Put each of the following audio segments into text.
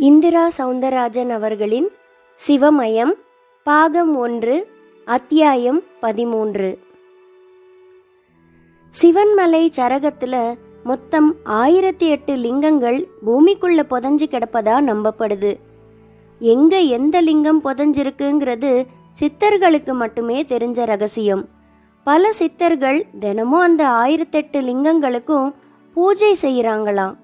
இந்திரா சவுந்தரராஜன் அவர்களின் சிவமயம் பாகம் ஒன்று அத்தியாயம் பதிமூன்று. சிவன்மலை சரகத்தில் மொத்தம் ஆயிரத்தி எட்டு லிங்கங்கள் பூமிக்குள்ள புதஞ்சு கிடப்பதா நம்பப்படுது. எங்க எந்த லிங்கம் புதஞ்சிருக்குங்கிறது சித்தர்களுக்கு மட்டுமே தெரிஞ்ச ரகசியம். பல சித்தர்கள் தினமும் அந்த ஆயிரத்தெட்டு லிங்கங்களுக்கும் பூஜை செய்கிறாங்களாம்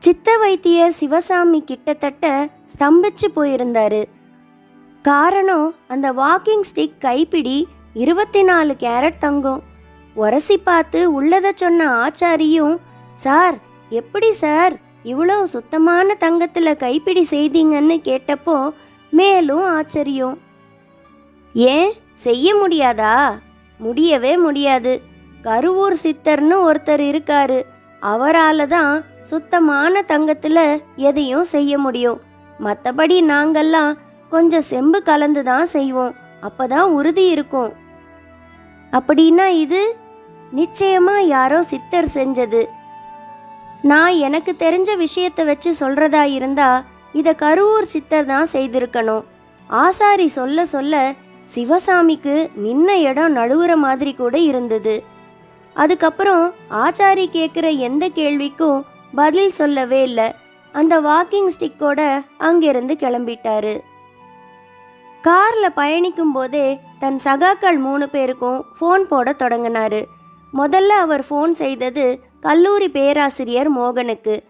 சித்த வைத்தியர் சிவசாமி கிட்டத்தட்ட ஸ்தம்பிச்சு போயிருந்தாரு. காரணம் அந்த வாக்கிங் ஸ்டிக் கைப்பிடி இருபத்தி நாலு கேரட் தங்கம். உரசி பார்த்து உள்ளதை சொன்ன ஆச்சாரியும் சார் எப்படி சார்? இவ்வளோ சுத்தமான தங்கத்தில் கைப்பிடி செய்தீங்கன்னு கேட்டப்போ மேலும் ஆச்சரியம். ஏன்? செய்ய முடியாதா? முடியவே முடியாது. கருவூர் சித்தர்னு ஒருத்தர் இருக்காரு. அவரால் தான் சுத்தமான தங்கத்தில் எதையும் செய்ய முடியும். மற்றபடி நாங்கள்லாம் கொஞ்சம் செம்பு கலந்து தான் செய்வோம். அப்பதான் உறுதி இருக்கும். அப்படின்னா இது நிச்சயமா யாரோ சித்தர் செஞ்சது. நான் எனக்கு தெரிஞ்ச விஷயத்தை வச்சு சொல்றதா இருந்தா இதை கருவூர் சித்தர் தான் செய்திருக்கணும். ஆசாரி சொல்ல சொல்ல சிவசாமிக்கு நின்ன இடம் நழுவுற மாதிரி கூட இருந்தது. அதுக்கப்புறம் ஆச்சாரி கேட்குற எந்த கேள்விக்கும் பதில் சொல்லவே இல்லை. அந்த வாக்கிங் ஸ்டிக்கோட அங்கிருந்து கிளம்பிட்டாரு. கார்ல பயணிக்கும் போதே தன் சகாக்கள் மூணு பேருக்கும் ஃபோன் போட தொடங்கினாரு. முதல்ல அவர் ஃபோன் செய்தது கல்லூரி பேராசிரியர் மோகனுக்கு.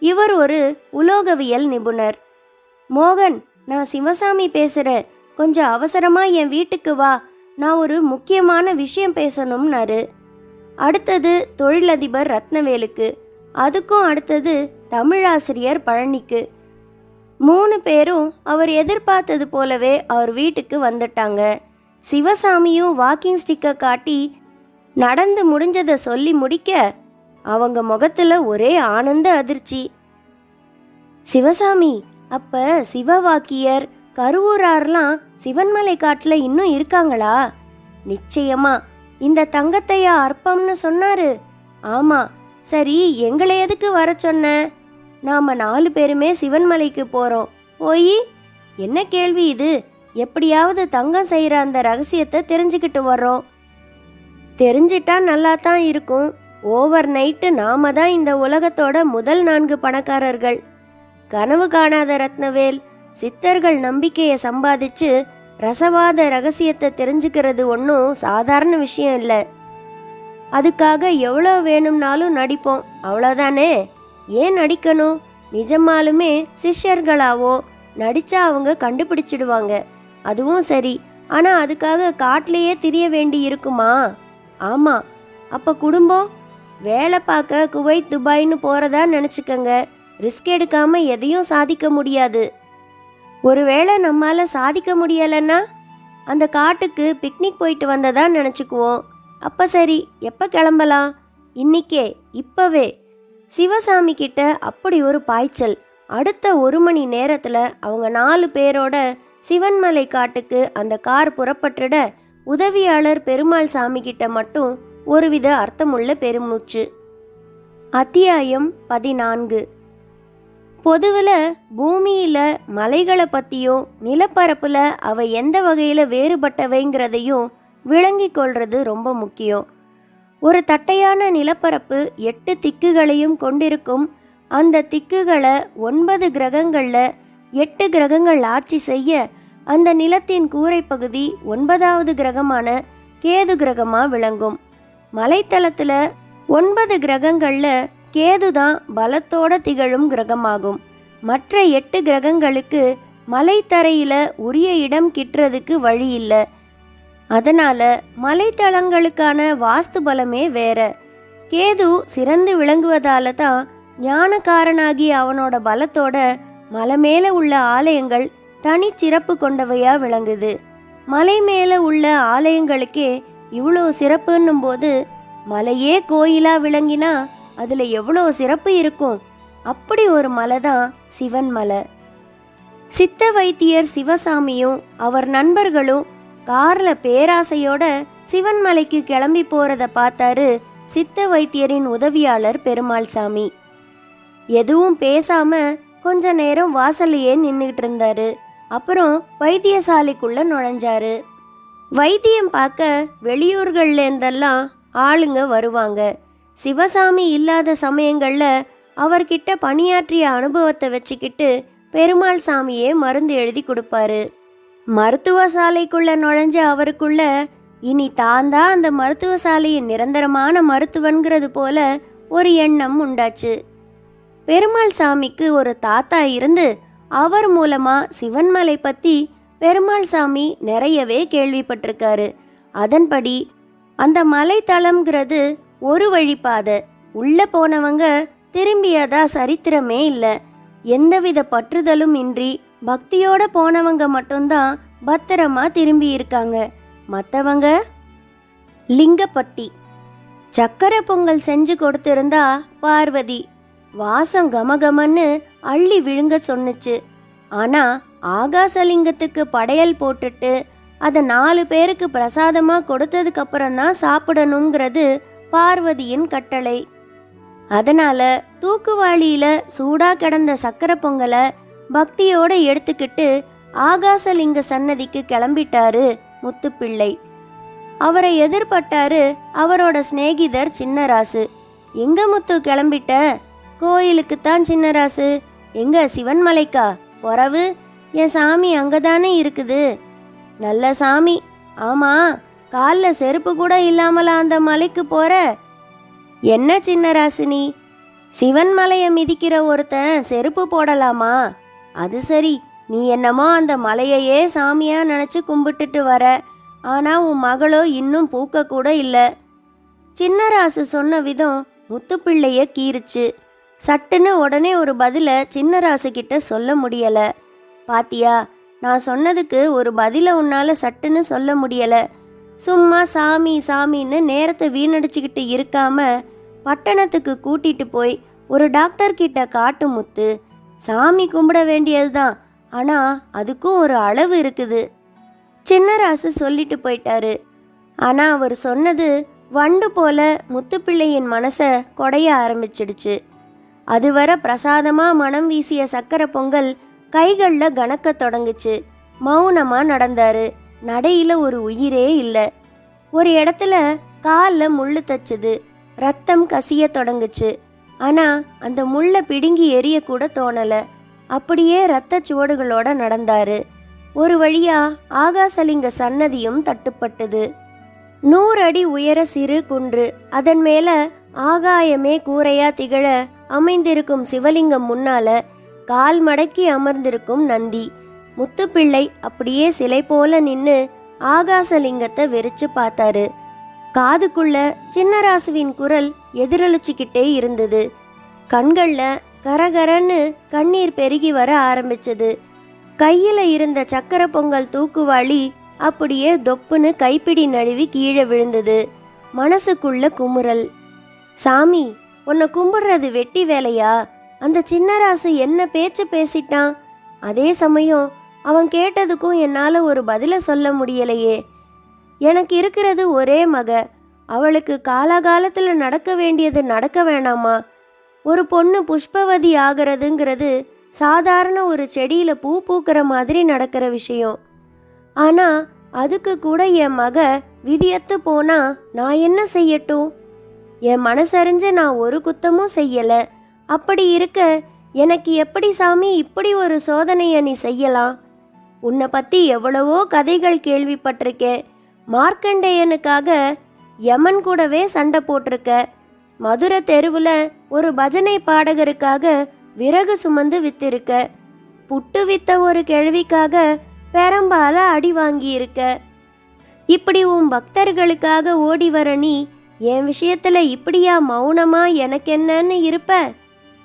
இவர் ஒரு உலோகவியல் நிபுணர். மோகன் நான் சிவசாமி பேசுகிறேன் கொஞ்சம் அவசரமாக என் வீட்டுக்கு வா. நான் ஒரு முக்கியமான விஷயம் பேசணும்னாரு. அடுத்தது தொழிலதிபர் ரத்னவேலுக்கு. அதுக்கும் அடுத்தது தமிழாசிரியர் பழனிக்கு. மூணு பேரும் அவர் எதிர்பார்த்தது போலவே அவர் வீட்டுக்கு வந்துட்டாங்க. சிவசாமியும் வாக்கிங் ஸ்டிக்கை காட்டி நடந்து முடிஞ்சதை சொல்லி முடிக்க. அவங்க முகத்தில் ஒரே ஆனந்த அதிர்ச்சி. சிவசாமி அப்ப சிவவாக்கியர் கருவூரார்லாம் சிவன்மலை காட்டில் இன்னும் இருக்காங்களா? நிச்சயமா. இந்த தங்கத்தையா அற்பம்னு சொன்னாரு. ஆமாம் சரி எங்களை எதுக்கு வர சொன்ன? நாம நாலு பேருமே சிவன்மலைக்கு போறோம். போய் என்ன கேள்வி இது? எப்படியாவது தங்கம் செய்கிற அந்த ரகசியத்தை தெரிஞ்சுக்கிட்டு வர்றோம். தெரிஞ்சிட்டா நல்லா தான் இருக்கும். ஓவர் நைட்டு நாம தான் இந்த உலகத்தோட முதல் நான்கு பணக்காரர்கள். கனவு காணாத ரத்னவேல் சித்தர்கள் நம்பிக்கையை சம்பாதிச்சு ரசவாத ரகசியத்தை தெரிஞ்சுக்கிறது ஒன்றும் சாதாரண விஷயம் இல்லை. அதுக்காக எவ்வளோ வேணும்னாலும் நடிப்போம். அவ்வளோதானே ஏன் நடிக்கணும்? நிஜமாலுமே சிஷ்யர்களாவோ நடிச்சா அவங்க கண்டுபிடிச்சிடுவாங்க. அதுவும் சரி. ஆனால் அதுக்காக காட்டிலேயே திரிய வேண்டி இருக்குமா? ஆமாம் அப்போ குடும்பம்? வேலை பார்க்க குவைத் துபாய்னு போகிறதா நினச்சிக்கங்க. ரிஸ்க் எடுக்காம எதையும் சாதிக்க முடியாது. ஒருவேளை நம்மால் சாதிக்க முடியலைன்னா அந்த காட்டுக்கு பிக்னிக் போயிட்டு வந்ததா நினச்சிக்குவோம். அப்போ சரி எப்போ கிளம்பலாம்? இன்னிக்கே இப்போவே. சிவசாமி கிட்ட அப்படி ஒரு பாய்ச்சல். அடுத்த ஒரு மணி நேரத்தில் அவங்க நாலு பேரோட சிவன்மலை காட்டுக்கு அந்த கார் புறப்பட்டுட உதவியாளர் பெருமாள் சாமி கிட்ட மட்டும் ஒருவித அர்த்தமுள்ள பெருமூச்சு. அத்தியாயம் பதினான்கு. பொதுவில் பூமியில் மலைகளை பற்றியும் நிலப்பரப்பில் அவை எந்த வகையில் வேறுபட்டவைங்கிறதையும் விளங்கி கொள்வது ரொம்ப முக்கியம். ஒரு தட்டையான நிலப்பரப்பு எட்டு திக்குகளையும் கொண்டிருக்கும். அந்த திக்குகளை ஒன்பது கிரகங்களில் எட்டு கிரகங்கள் ஆட்சி செய்ய அந்த நிலத்தின் கூரை பகுதி ஒன்பதாவது கிரகமான கேது கிரகமாக விளங்கும். மலைத்தளத்தில் ஒன்பது கிரகங்களில் கேது தான் பலத்தோட திகழும் கிரகமாகும். மற்ற எட்டு கிரகங்களுக்கு மலைத்தரையில் உரிய இடம் கிட்டுறதுக்கு வழி இல்லை. அதனால மலைத்தளங்களுக்கான வாஸ்து பலமே வேற. கேது சிறந்து விளங்குவதால தான் ஞானக்காரனாகிய அவனோட பலத்தோட மலை மேலே உள்ள ஆலயங்கள் தனிச்சிறப்பு கொண்டவையா விளங்குது. மலை மேலே உள்ள ஆலயங்களுக்கே இவ்வளோ சிறப்புன்னும் போது மலையே கோயிலா விளங்கினா அதில் எவ்வளோ சிறப்பு இருக்கும்? அப்படி ஒரு மலை தான் சிவன் மலை. சித்த வைத்தியர் சிவசாமியும் அவர் நண்பர்களும் கார்ல பேராசையோட சிவன்மலைக்கு கிளம்பி போறத பார்த்தாரு சித்த வைத்தியரின் உதவியாளர் பெருமாள் சாமி எதுவும் பேசாம கொஞ்ச நேரம் வாசல்லையே நின்றுட்டு இருந்தாரு. அப்புறம் வைத்தியசாலைக்குள்ள நுழைஞ்சாரு. வைத்தியம் பார்க்க வெளியூர்கள்ல இருந்தெல்லாம் ஆளுங்க வருவாங்க. சிவசாமி இல்லாத சமயங்கள்ல அவர்கிட்ட பணியாற்றிய அனுபவத்தை வச்சுக்கிட்டு பெருமாள் சாமியே மருந்து எழுதி கொடுப்பாரு. மருத்துவ சாலைக்குள்ள நுழைஞ்ச அவருக்குள்ள இனி தான் தான் அந்த மருத்துவ சாலையின் நிரந்தரமான மருத்துவன்கிறது போல ஒரு எண்ணம் உண்டாச்சு. பெருமாள் சாமிக்கு ஒரு தாத்தா இருந்து அவர் மூலமா சிவன்மலை பத்தி பெருமாள் சாமி நிறையவே கேள்விப்பட்டிருக்காரு. அதன்படி அந்த மலைத்தளம்ங்கிறது ஒரு வழிப்பாதை உள்ள போனவங்க திரும்பியதா சரித்திரமே இல்லை. எந்தவித பற்றுதலும் இன்றி பக்தியோட போனவங்க மட்டும்தான் பத்திரமா திரும்பி இருக்காங்க மற்றவங்க லிங்கப்பட்டி. சக்கரை பொங்கல் செஞ்சு கொடுத்திருந்தா பார்வதி. வாசம் கமகமன்னு அள்ளி விழுங்க சொன்னுச்சு. ஆனா ஆகாசலிங்கத்துக்கு படையல் போட்டுட்டு அதை நாலு பேருக்கு பிரசாதமாக கொடுத்ததுக்கு சாப்பிடணுங்கிறது பார்வதியின் கட்டளை. அதனால தூக்குவாளியில சூடா கிடந்த சக்கரை பொங்கலை பக்தியோடு எடுத்துக்கிட்டு ஆகாசலிங்க சன்னதிக்கு கிளம்பிட்டாரு முத்துப்பிள்ளை. அவரை எதிர்பட்டாரு அவரோட சிநேகிதர் சின்னராசு. எங்க முத்து கிளம்பிட்ட? கோயிலுக்கு தான் சின்னராசு. எங்க சிவன்மலைக்கா? உறவு என் சாமி அங்கதானே இருக்குது. நல்ல சாமி. ஆமா. காலில் செருப்பு கூட இல்லாமலா அந்த மலைக்கு போற? என்ன சின்னராசு நீ? சிவன் மலையை மிதிக்கிற ஒருத்தன் செருப்பு போடலாமா? அது சரி. நீ என்னமோ அந்த மலையையே சாமியா நினச்சி கும்பிட்டுட்டு வர. ஆனால் உன் மகளோ இன்னும் பூக்க கூட இல்லை. சின்னராசு சொன்ன விதம் முத்துப்பிள்ளைய கீறுச்சு. சட்டுன்னு உடனே ஒரு பதிலை சின்னராசு கிட்ட சொல்ல முடியலை. பாத்தியா நான் சொன்னதுக்கு ஒரு பதிலை உன்னால் சட்டுன்னு சொல்ல முடியலை. சும்மா சாமி சாமின்னு நேரத்தை வீணடிச்சுக்கிட்டு இருக்காம பட்டணத்துக்கு கூட்டிட்டு போய் ஒரு டாக்டர் கிட்ட காட்டு முத்து. சாமி கும்பிட வேண்டியதுதான். ஆனா அதுக்கும் ஒரு அளவு இருக்குது. சின்னராசு சொல்லிட்டு போயிட்டாரு. ஆனா அவர் சொன்னது வண்டு போல முத்துப்பிள்ளையின் மனசை கொடைய ஆரம்பிச்சிடுச்சு. அதுவரை பிரசாதமாக மனம் வீசிய சக்கரை பொங்கல் கைகளில் கணக்க தொடங்குச்சு. மௌனமாக நடந்தாரு. நடையில் ஒரு உயிரே இல்லை. ஒரு இடத்துல காலில் முள்ளு தச்சுது. ரத்தம் கசிய தொடங்குச்சு. ஆனால் அந்த முள்ளை பிடுங்கி எரியக்கூட தோணலை. அப்படியே இரத்த சுவடுகளோட நடந்தாரு. ஒரு வழியா ஆகாசலிங்க சன்னதியும் தட்டுப்பட்டது. நூறு அடி உயர சிறு குன்று அதன் மேல ஆகாயமே கூரையா திகழ அமைந்திருக்கும் சிவலிங்கம் முன்னால கால் மடக்கி அமர்ந்திருக்கும் நந்தி. முத்துப்பிள்ளை அப்படியே சிலை போல நின்று ஆகாசலிங்கத்தை வெறிச்சு பார்த்தாரு. காதுக்குள்ள சின்னராசுவின் குரல் எதிரொலிச்சுக்கிட்டே இருந்தது. கண்கள்ல கரகரன்னு கண்ணீர் பெருகி வர ஆரம்பிச்சது. கையில இருந்த சக்கர பொங்கல் தூக்குவாளி அப்படியே தொப்புன்னு கைப்பிடி நழுவி கீழே விழுந்தது. மனசுக்குள்ள குமுறல். சாமி உன்னை கும்பிடுறது வெட்டி வேலையா? அந்த சின்னராசு என்ன பேச்சு பேசிட்டான்? அதே சமயம் அவன் கேட்டதுக்கும் என்னால் ஒரு பதிலை சொல்ல முடியலையே. எனக்கு இருக்கிறது ஒரே மக. அவளுக்கு காலாகாலத்தில் நடக்க வேண்டியது நடக்க வேணாமா? ஒரு பொண்ணு புஷ்பவதி ஆகிறதுங்கிறது சாதாரண ஒரு செடியில் பூ பூக்கிற மாதிரி நடக்கிற விஷயம். ஆனால் அதுக்கு கூட என் மக விதியத்து போனா நான் என்ன செய்யட்டும்? என் மனசறிஞ்சு நான் ஒரு குத்தமும் செய்யலை. அப்படி இருக்க எனக்கு எப்படி சாமி இப்படி ஒரு சோதனையை நீ செய்யலாம்? உன்னை பற்றி எவ்வளவோ கதைகள் கேள்விப்பட்டிருக்கேன். மார்க்கண்டேயனுக்காக யமன் கூடவே சண்டை போட்டிருக்க. மதுரை தெருவில் ஒரு பஜனை பாடகருக்காக விறகு சுமந்து வித்திருக்க. புட்டு வித்த ஒரு கிழவிக்காக பெரம்பால அடி வாங்கியிருக்க. இப்படி உன் பக்தர்களுக்காக ஓடி வர நீ என் விஷயத்துல இப்படியா மௌனமா எனக்கு என்னன்னு இருப்ப?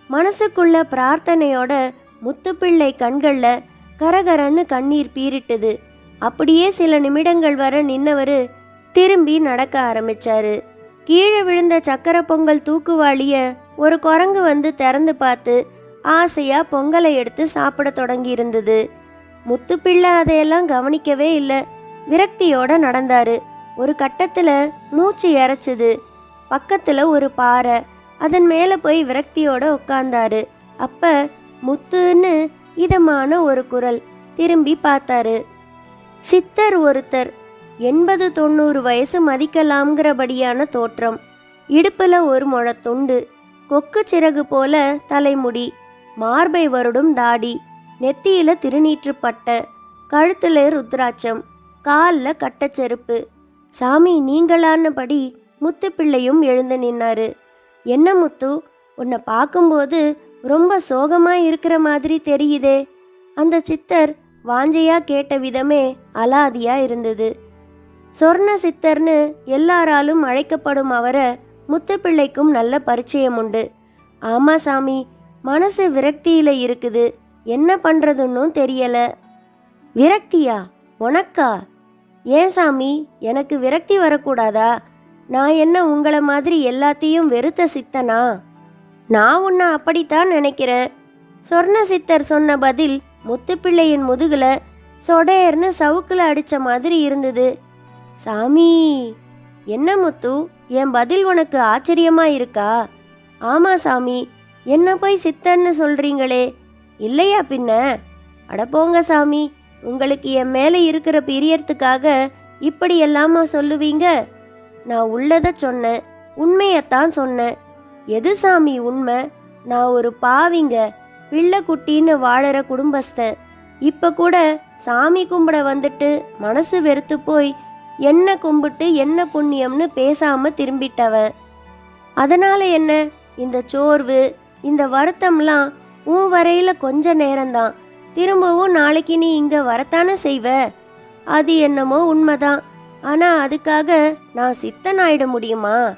மனசுக்குள்ள பிரார்த்தனையோட முத்துப்பிள்ளை கண்கள்ல கரகரன்னு கண்ணீர் பீரிட்டுது. அப்படியே சில நிமிடங்கள் வர நின்னவர் திரும்பி நடக்க ஆரம்பிச்சாரு. கீழே விழுந்த சக்கர பொங்கல் தூக்குவாளிய ஒரு குரங்கு வந்து திறந்து பார்த்து ஆசையா பொங்கலை எடுத்து சாப்பிட தொடங்கி இருந்தது முத்துப்பிள்ளை அதையெல்லாம் கவனிக்கவே இல்லை. விரக்தியோட நடந்தாரு. ஒரு கட்டத்துல மூச்சு இறைச்சுது. பக்கத்துல ஒரு பாறை. அதன் மேலே போய் விரக்தியோட உட்கார்ந்தாரு. அப்ப முத்துன்னு இதமான ஒரு குரல் திரும்பி பார்த்தாரு. சித்தர் ஒருத்தர். எண்பது தொண்ணூறு வயசு மதிக்கலாம்ங்கிறபடியான தோற்றம். இடுப்பில் ஒரு முழத்துண்டு கொக்கு சிறகு போல தலைமுடி. மார்பை வருடும் தாடி. நெத்தியில திருநீற்றுப்பட்ட கழுத்துல ருத்ராட்சம். காலில் கட்டச்செருப்பு சாமி நீங்களான்னபடி முத்துப்பிள்ளையும் எழுந்து நின்னாரு. என்ன முத்து? உன்னை பார்க்கும்போது ரொம்ப சோகமாக இருக்கிற மாதிரி தெரியுதே. அந்த சித்தர் வாஞ்சையா கேட்ட விதமே அலாதியா இருந்தது. சொர்ண சித்தர்னு எல்லாராலும் அழைக்கப்படும் அவரை முத்துப்பிள்ளைக்கும் நல்ல பரிச்சயம் உண்டு ஆமா சாமி மனசு விரக்தியில இருக்குது. என்ன பண்றதுன்னும் தெரியல. விரக்தியா? உனக்கா? ஏன் சாமி எனக்கு விரக்தி வரக்கூடாதா? நான் என்ன உங்களை மாதிரி எல்லாத்தையும் வெறுத்த சித்தனா? நான் உன்னை அப்படித்தான் நினைக்கிறேன். சொர்ண சித்தர் சொன்ன பதில் முத்துப்பிள்ளையின் முதுகுல சொடேர்னு சவுக்குல அடித்த மாதிரி இருந்தது. சாமி என்ன முத்து என் பதில் உனக்கு ஆச்சரியமா இருக்கா? ஆமா சாமி என்ன போய் சித்தன்னு சொல்றீங்களே? இல்லையா பின்ன? அடப்போங்க சாமி உங்களுக்கு என் மேலே இருக்கிற பிரியறதுக்காக இப்படி எல்லாமா சொல்லுவீங்க? நான் உள்ளதை சொன்னேன் உண்மையத்தான் சொன்னேன். எது சாமி உண்மை? நான் ஒரு பாவிங்க பிள்ளை குட்டின்னு வாழற குடும்பஸ்தன் இப்ப கூட சாமி கும்பிட வந்துட்டு மனசு வெறுத்து போய் என்ன கும்பிட்டு என்ன புண்ணியம்னு பேசாம திரும்பிட்டவன் அதனால என்ன? இந்த சோர்வு இந்த வருத்தம்லாம் உன் வரையில கொஞ்ச நேரம்தான். திரும்பவும் நாளைக்கு நீ இங்க வரத்தானே செய்வ? அது என்னமோ உண்மைதான். ஆனா அதுக்காக நான் சித்தனாயிட முடியுமா?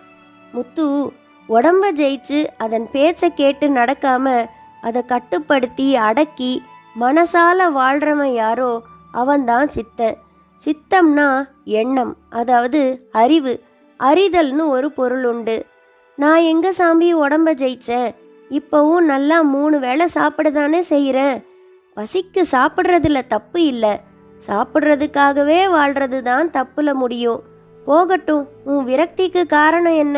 முத்து உடம்ப ஜெயிச்சு அதன் பேச்சை கேட்டு நடக்காம அதை கட்டுப்படுத்தி அடக்கி மனசால வாழ்கிறவன் யாரோ அவன்தான் சித்தன். சித்தம்னா எண்ணம் அதாவது அறிவு. அறிதல்னு ஒரு பொருள் உண்டு. நான் எங்க சாமி உடம்ப ஜெயிச்சேன்? இப்போவும் நல்லா மூணு வேளை சாப்பிட தானே செய்கிறேன் பசிக்கு சாப்பிட்றதுல தப்பு இல்லை. சாப்பிட்றதுக்காகவே வாழ்கிறது தான் தப்புல முடியும். போகட்டும் உன் விரக்திக்கு காரணம் என்ன?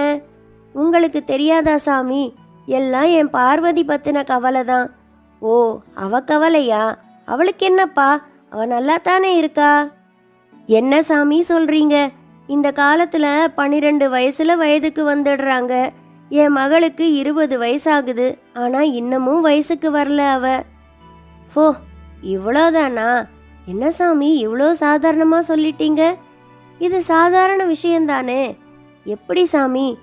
உங்களுக்கு தெரியாதா சாமி? எல்லாம் என் பார்வதி பத்தின கவலை தான் ஓ அவ கவலையா? அவளுக்கு என்னப்பா? அவ நல்லா தானே இருக்கா? என்ன சாமி சொல்றீங்க? இந்த காலத்துல பன்னிரெண்டு வயசுல வயதுக்கு வந்துடுறாங்க. என் மகளுக்கு இருபது வயசாகுது. ஆனா இன்னமும் வயசுக்கு வரல அவ. ஃபோ இவ்வளோதானா? என்ன சாமி இவ்வளோ சாதாரணமாக சொல்லிட்டீங்க? இது சாதாரண விஷயந்தானே எப்படி சாமி?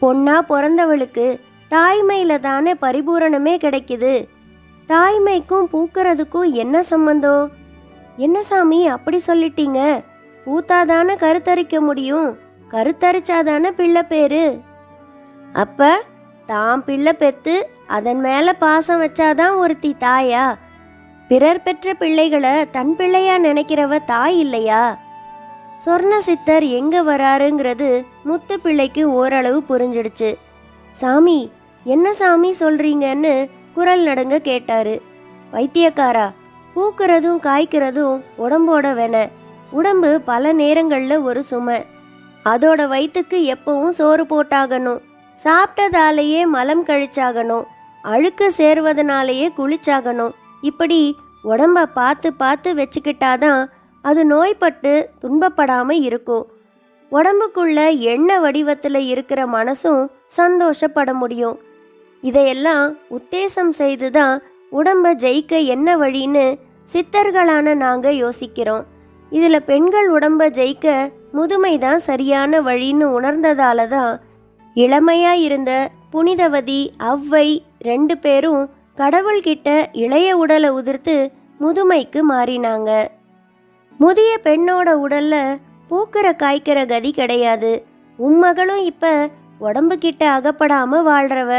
பொண்ணா பிறந்தவளுக்கு தாய்மையில தானே பரிபூரணமே கிடைக்குது. தாய்மைக்கும் பூக்கிறதுக்கும் என்ன சம்பந்தம்? என்ன சாமி அப்படி சொல்லிட்டீங்க? பூத்தாதானே கருத்தரிக்க முடியும்? கருத்தரிச்சாதானே பிள்ளை பேரு? அப்ப தாம் பிள்ளை பெத்து அதன் மேல பாசம் வச்சாதான் ஒருத்தி தாயா? பிறர் பெற்ற பிள்ளைகளை தன் பிள்ளையா நினைக்கிறவ தாய் இல்லையா? சொர்ண சித்தர் எங்க வராருங்கிறது முத்து பிள்ளைக்கு ஓரளவு புரிஞ்சிடுச்சு. சாமி என்ன சாமி சொல்றீங்கன்னு குரல் நடங்க கேட்டாரு. வைத்தியக்காரா பூக்கிறதும் காய்க்கிறதும் உடம்போட வென. உடம்பு பல நேரங்கள்ல ஒரு சுமை. அதோட வயிற்றுக்கு எப்பவும் சோறு போட்டாகணும். சாப்பிட்டதாலேயே மலம் கழிச்சாகணும். அழுக்கு சேர்வதனாலேயே குளிச்சாகணும். இப்படி உடம்ப பார்த்து பார்த்து வச்சுக்கிட்டாதான் அது நோய்பட்டு துன்பப்படாம இருக்கும். உடம்புக்குள்ள எண்ணெய் வடிவத்தில் இருக்கிற மனசும் சந்தோஷப்பட முடியும். இதையெல்லாம் உத்தேசம் செய்து தான் உடம்பை ஜெயிக்க என்ன வழின்னு சித்தர்களான நாங்கள் யோசிக்கிறோம். இதில் பெண்கள் உடம்பை ஜெயிக்க முதுமை தான் சரியான வழின்னு உணர்ந்ததால தான் இளமையாக இருந்த புனிதவதி அவ்வை ரெண்டு பேரும் கடவுள்கிட்ட இளைய உடலை உதிர்த்து முதுமைக்கு மாறினாங்க. முதிய பெண்ணோட உடல்ல பூக்கிற காய்க்கிற கதி கிடையாது. உம்மகளும் இப்ப உடம்புக்கிட்ட அகப்படாமல் அகப்படாம வாழ்றவ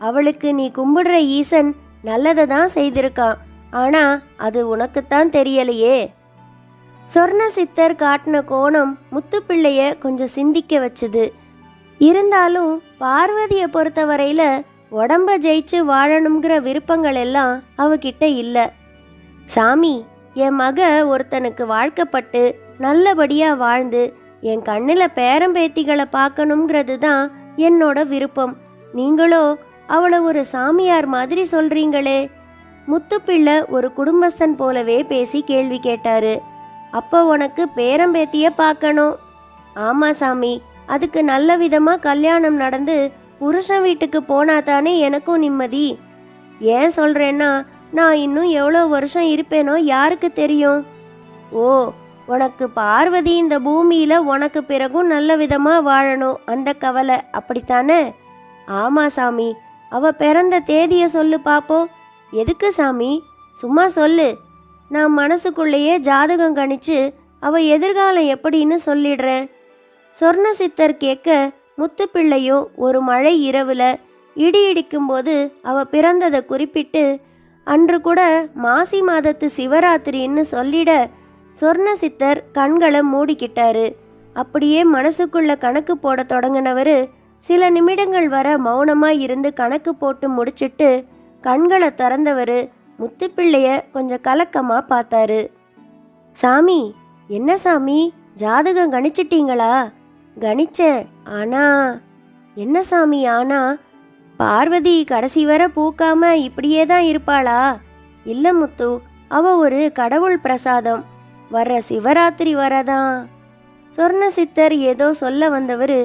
அவளுக்கு நீ கும்பிடுற ஈசன் நல்லதை தான் செய்திருக்கான். ஆனா அது உனக்குத்தான் தெரியலையே. சொர்ண சித்தர் காட்டின கோணம் முத்துப்பிள்ளைய கொஞ்சம் சிந்திக்க வச்சுது. இருந்தாலும் பார்வதியை பொறுத்தவரையில உடம்ப ஜெயிச்சு வாழணுங்கிற விருப்பங்கள் எல்லாம் அவகிட்ட இல்லை. சாமி என் மக ஒருத்தனுக்கு வாழ்க்கப்பட்டு நல்லபடியாக வாழ்ந்து என் கண்ணில் பேரம்பேத்திகளை பார்க்கணுங்கிறது தான் என்னோட விருப்பம். நீங்களோ அவளை ஒரு சாமியார் மாதிரி சொல்றீங்களே. முத்துப்பிள்ளை ஒரு குடும்பஸ்தன் போலவே பேசி கேள்வி கேட்டாரு. அப்போ உனக்கு பேரம்பேத்திய பார்க்கணும். ஆமா சாமி அதுக்கு நல்ல விதமா கல்யாணம் நடந்து புருஷன் வீட்டுக்கு போனா தானே எனக்கும் நிம்மதி. ஏன் சொல்றேன்னா நான் இன்னும் எவ்வளோ வருஷம் இருப்பேனோ யாருக்கு தெரியும்? ஓ உனக்கு பார்வதி இந்த பூமியில உனக்கு பிறகும் நல்ல விதமா வாழணும் அந்த கவலை அப்படித்தானே? ஆமா சாமி அவ பிறந்த தேதியை சொல்லு பாப்போம். எதுக்கு சாமி? சும்மா சொல்லு. நான் மனசுக்குள்ளேயே ஜாதகம் கணிச்சு அவ எதிர்காலம் எப்படின்னு சொல்லிடுறேன். சொர்ண சித்தர் கேட்க முத்துப்பிள்ளையும் ஒரு மழை இரவுல இடி இடிக்கும்போது அவ பிறந்ததை குறிப்பிட்டு அன்று கூட மாசி மாதத்து சிவராத்திரின்னு சொல்லிட சொர்ண சித்தர் கண்களை மூடிக்கிட்டாரு. அப்படியே மனசுக்குள்ள கணக்கு போட தொடங்கினவர் சில நிமிடங்கள் வர மௌனமாக இருந்து கணக்கு போட்டு முடிச்சிட்டு கண்களை திறந்தவர் முத்துப்பிள்ளைய கொஞ்சம் கலக்கமாக பார்த்தாரு. சாமி என்ன சாமி? ஜாதகம் கணிச்சிட்டீங்களா? கணிச்சேன் ஆனா என்ன சாமி ஆனா? பார்வதி கடைசி வரை பூக்காம இப்படியே தான் இருப்பாளா? இல்லை முத்து அவ ஒரு கடவுள் பிரசாதம். வர்ற சிவராத்திரி வரதான். சொர்ண சித்தர் ஏதோ சொல்ல வந்தவர்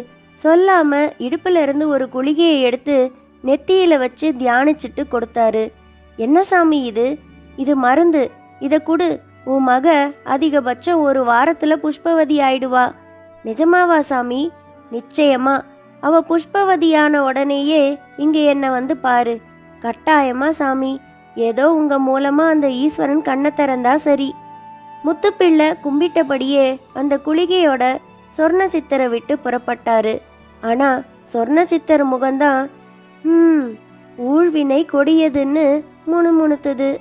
சொல்லாம இடுப்புல இருந்து ஒரு குளிகையை எடுத்து நெத்தியில வச்சு தியானிச்சிட்டு கொடுத்தாரு. என்ன சாமி இது? இது மருந்து. இதை கொடு. உன் மக அதிகபட்சம் ஒரு வாரத்துல புஷ்பவதி ஆயிடுவா. நிஜமாவா சாமி? நிச்சயமா. அவ புஷ்பவதியான உடனேயே இங்க என்ன வந்து பாரு. கட்டாயமா சாமி. ஏதோ உங்க மூலமா அந்த ஈஸ்வரன் கண்ணை திறந்தா சரி. முத்துப்பிள்ளை கும்பிட்டபடியே அந்த குளிகையோட சொர்ண சித்தரை விட்டு புறப்பட்டாரு. ஆனா சொர்ண சித்தர் முகம்தான் ம் ஊழ்வினை கொடியதுன்னு முணுமுணுத்துது.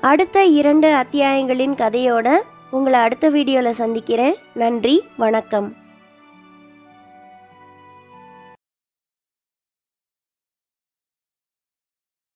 அடுத்த இரண்டு அத்தியாயங்களின் கதையோட உங்களை அடுத்த வீடியோவில் சந்திக்கிறேன். நன்றி வணக்கம்.